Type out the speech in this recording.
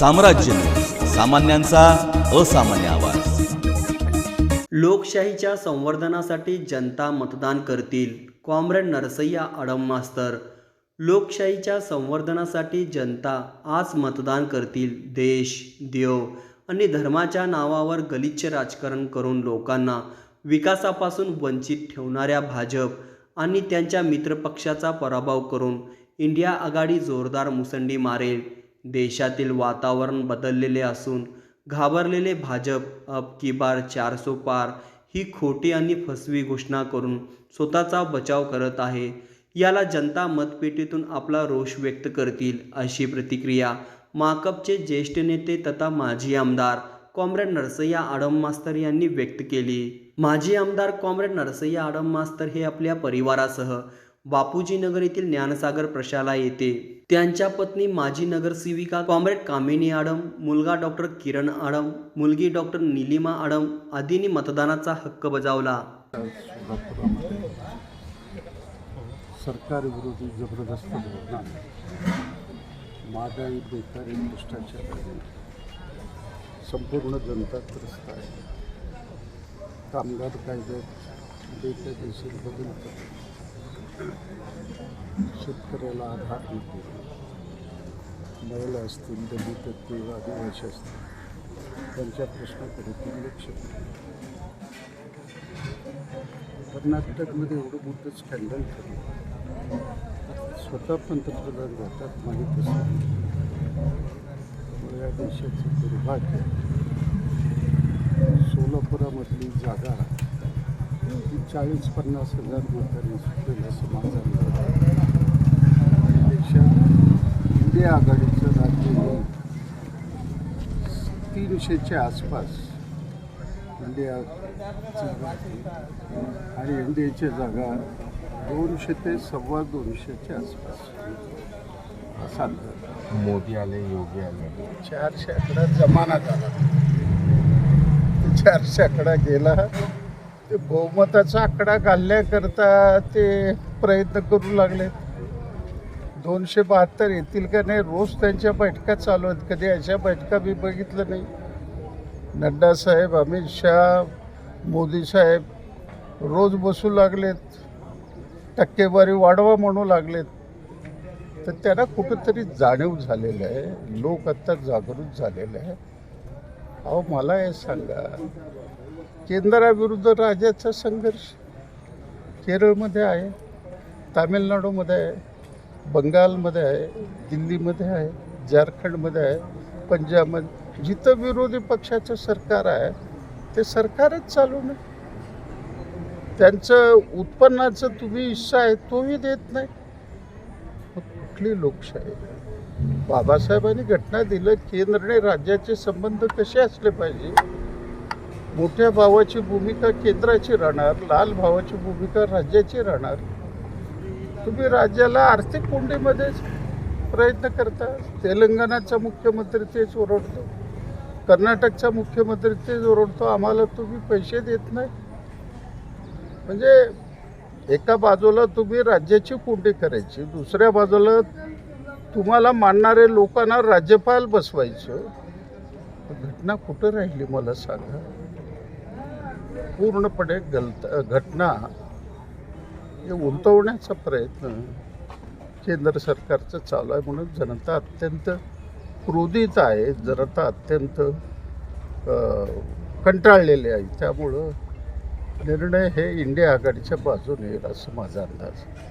साम्राज्य. सामान्यांचा असामान्य आवाज. लोकशाहीच्या संवर्धनासाठी जनता मतदान करतील कॉम्रेड नरसय्या आडम मास्तर. लोकशाहीच्या संवर्धनासाठी जनता आज मतदान करतील देश देव आणि धर्माच्या नावावर गलिच्छ राजकारण करून लोकांना विकासापासून वंचित ठेवणाऱ्या भाजप आणि त्यांच्या मित्रपक्षाचा पराभव करून इंडिया आघाडी जोरदार मुसंडी मारेल. देशातील वातावरण बदललेले असून घाबरलेले भाजप अब की बार चारसो पार ही खोटी आणि फसवी घोषणा करून स्वतःचा बचाव करत आहे. याला जनता मतपेटीतून आपला रोष व्यक्त करतील अशी प्रतिक्रिया माकपचे ज्येष्ठ नेते तथा माजी आमदार कॉम्रेड नरसय्या आडम मास्तर यांनी व्यक्त केली. माजी आमदार कॉम्रेड नरसय्या आडम मास्तर हे आपल्या परिवारासह बापूजी नगर येथील ज्ञानसागर प्रशाला येते त्यांच्या पत्नी माजी नगरसेविका कॉम्रेड कामिनी आडम मुलगा डॉक्टर किरण आडम मुलगी डॉक्टर निलिमा आडम आदींनी मतदानाचा हक्क बजावला. सोलापुरामध्ये सरकारविरोधी जबरदस्त धोरणा. महागाई बेकारी भ्रष्टाचार. संपूर्ण जनता त्रस्त आहे. कामगार कायद्यात बेकायदेशीर बदल करतात. शेतकऱ्याला आधार मिळतो महिला असतील दलित असतील आदिवासी असतील त्यांच्या प्रश्नाकडे दुर्लक्ष कर्नाटकमध्ये एवढं मोठं स्कॅन्डल ठरलं स्वतः पंतप्रधान जातात माहीत असेल या देशाचं दुर्भाग्य सोलापुरामधली जागा चाळीस पन्नास हजार लोकांनी सुटेल असं माझं अंदाज आहे. देशात इंडिया आघाडीचं राज्य तीनशेच्या आसपास इंडिया आणि एन डी एच्या जागा दोनशे ते सव्वा दोनशेच्या आसपास असा मोदी आले योगी आले. चारशे आकडा जमाना झाला चारशे आकडा गेला. ते बहुमताचा आकडा घालण्याकरता ते प्रयत्न करू लागले. दोनशे बहात्तर येतील का नाही रोज त्यांच्या बैठका चालू आहेत. कधी अशा बैठका मी बघितलं नाही. नड्डा साहेब अमित शहा मोदी साहेब रोज बसू लागलेत. टक्केवारी वाढवा म्हणू लागलेत. तर त्यांना कुठंतरी जाणीव झालेलं आहे. लोक आत्ता जागृत झालेले आहे अहो मला हे सांगा. केंद्राविरुद्ध राज्याचा संघर्ष केरळमध्ये आहे तामिळनाडूमध्ये आहे बंगालमध्ये आहे दिल्लीमध्ये आहे झारखंडमध्ये आहे पंजाबमध्ये जिथं विरोधी पक्षाचं सरकार आहे ते सरकारच चालू नाही. त्यांचं उत्पन्नाचं तुम्ही हिस्सा आहे तोही देत नाही. कुठली लोकशाही? बाबासाहेबांनी घटना दिलं केंद्र आणि राज्याचे संबंध कसे असले पाहिजे? मोठ्या भावाची भूमिका केंद्राची राहणार लाल भावाची भूमिका राज्याची राहणार. तुम्ही राज्याला आर्थिक कोंडीमध्येच प्रयत्न करता. तेलंगणाचा मुख्यमंत्री तेच ओरडतो. कर्नाटकचा मुख्यमंत्री तेच ओरडतो. आम्हाला तुम्ही पैसे देत नाही. म्हणजे एका बाजूला तुम्ही राज्याची कोंडी करायची दुसऱ्या बाजूला तुम्हाला मानणारे लोकांना राज्यपाल बसवायचं. घटना कुठं राहिली मला सांगा. पूर्णपणे गलत घटना हे उलटवण्याचा प्रयत्न केंद्र सरकारचं चालू आहे म्हणून जनता अत्यंत क्रोधित आहे. जनता अत्यंत कंटाळलेली आहे. त्यामुळं निर्णय हे इंडिया आघाडीच्या बाजूने येईल असं माझा अंदाज